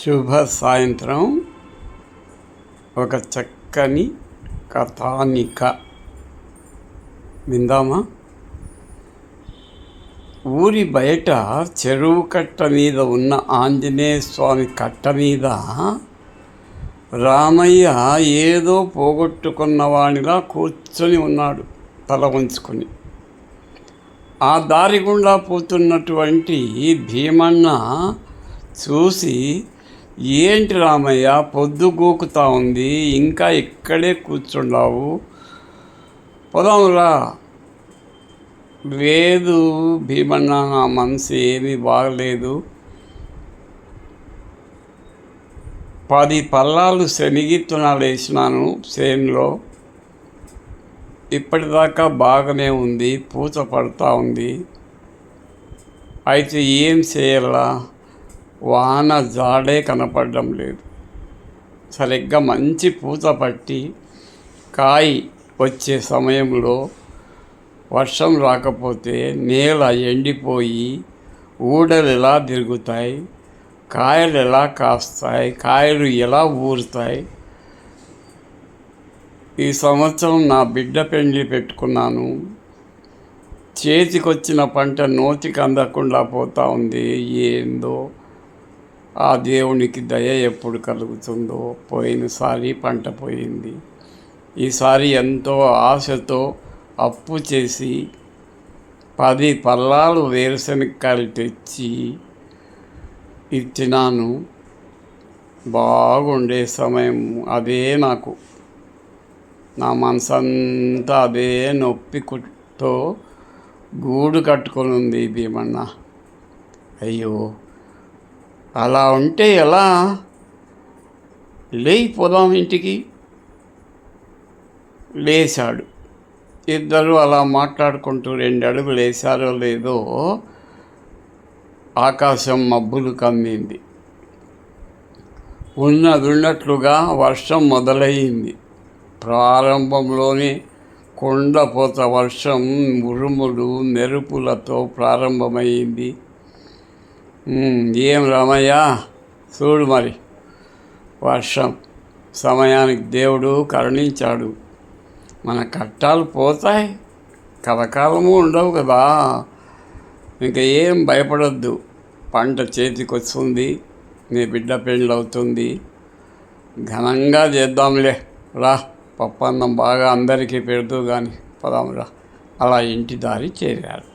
శుభ సాయంత్రం. ఒక చక్కని కథానిక. విందామా? ఊరి బయట చెరువు కట్ట మీద ఉన్న ఆంజనేయ స్వామి కట్ట మీద రామయ్య ఏదో పోగొట్టుకున్నవాడిలా కూర్చొని ఉన్నాడు తల ఉంచుకొని ఆ దారి గుండా పోతున్నటువంటి భీమన్న చూసి ఏంటి రామయ్య పొద్దు గోకుతా ఉంది ఇంకా ఇక్కడే కూర్చుండావు? పోదాంరా లేదు భీమన్న నా మనసు ఏమీ బాగలేదు. పది పల్లాలు శనిగిత్తనాలు వేసినాను చేనులో ఇప్పటిదాకా బాగానే ఉంది పూత పడుతూ ఉంది. అయితే ఏం చేయాలా? వాన జాడే కనపడడం లేదు. సరిగ్గా మంచి పూత పట్టి కాయ వచ్చే సమయంలో వర్షం రాకపోతే నేల ఎండిపోయి ఊడలు ఎలా తిరుగుతాయి? కాయలు ఎలా కాస్తాయి? కాయలు ఎలా ఊరుతాయి? ఈ సంవత్సరం నా బిడ్డ పెండ్లి పెట్టుకున్నాను. చేతికొచ్చిన పంట నోతికి అందకుండా పోతా ఉంది. ఏందో ఆ దేవునికి దయ ఎప్పుడు కలుగుతుందో పోయినసారి పంట పోయింది. ఈసారి ఎంతో ఆశతో అప్పు చేసి పది పల్లాలు వేరుశనక్కాయలు తెచ్చి ఇచ్చినాను. బాగుండే సమయం అదే నాకు. నా మనసంతా అదే నొప్పితో గూడు కట్టుకొని ఉంది భీమన్న. అయ్యో! అలా ఉంటే ఎలా? లేయి పోదాం ఇంటికి. లేచాడు ఇద్దరు అలా మాట్లాడుకుంటూ రెండు అడుగులు వేశారో లేదో ఆకాశం మబ్బులు కమ్మింది. ఉన్నదున్నట్లుగా వర్షం మొదలయ్యింది ప్రారంభంలోనే కొండపోత వర్షం ఉరుములు మెరుపులతో ప్రారంభమైంది. ఏం రామయ్య? చూడు మరి. వర్షం. సమయానికి దేవుడు కరుణించాడు. మన కట్టాలు పోతాయి. కలకాలము ఉండవు కదా. ఇంకా ఏం భయపడొద్దు. పంట చేతికి వస్తుంది నీ బిడ్డ పెళ్ళి అవుతుంది ఘనంగా చేద్దాంలే. రా పప్పన్నం బాగా అందరికీ పెడుతూ కానీ పదాం రా. అలా ఇంటి దారి చేరారు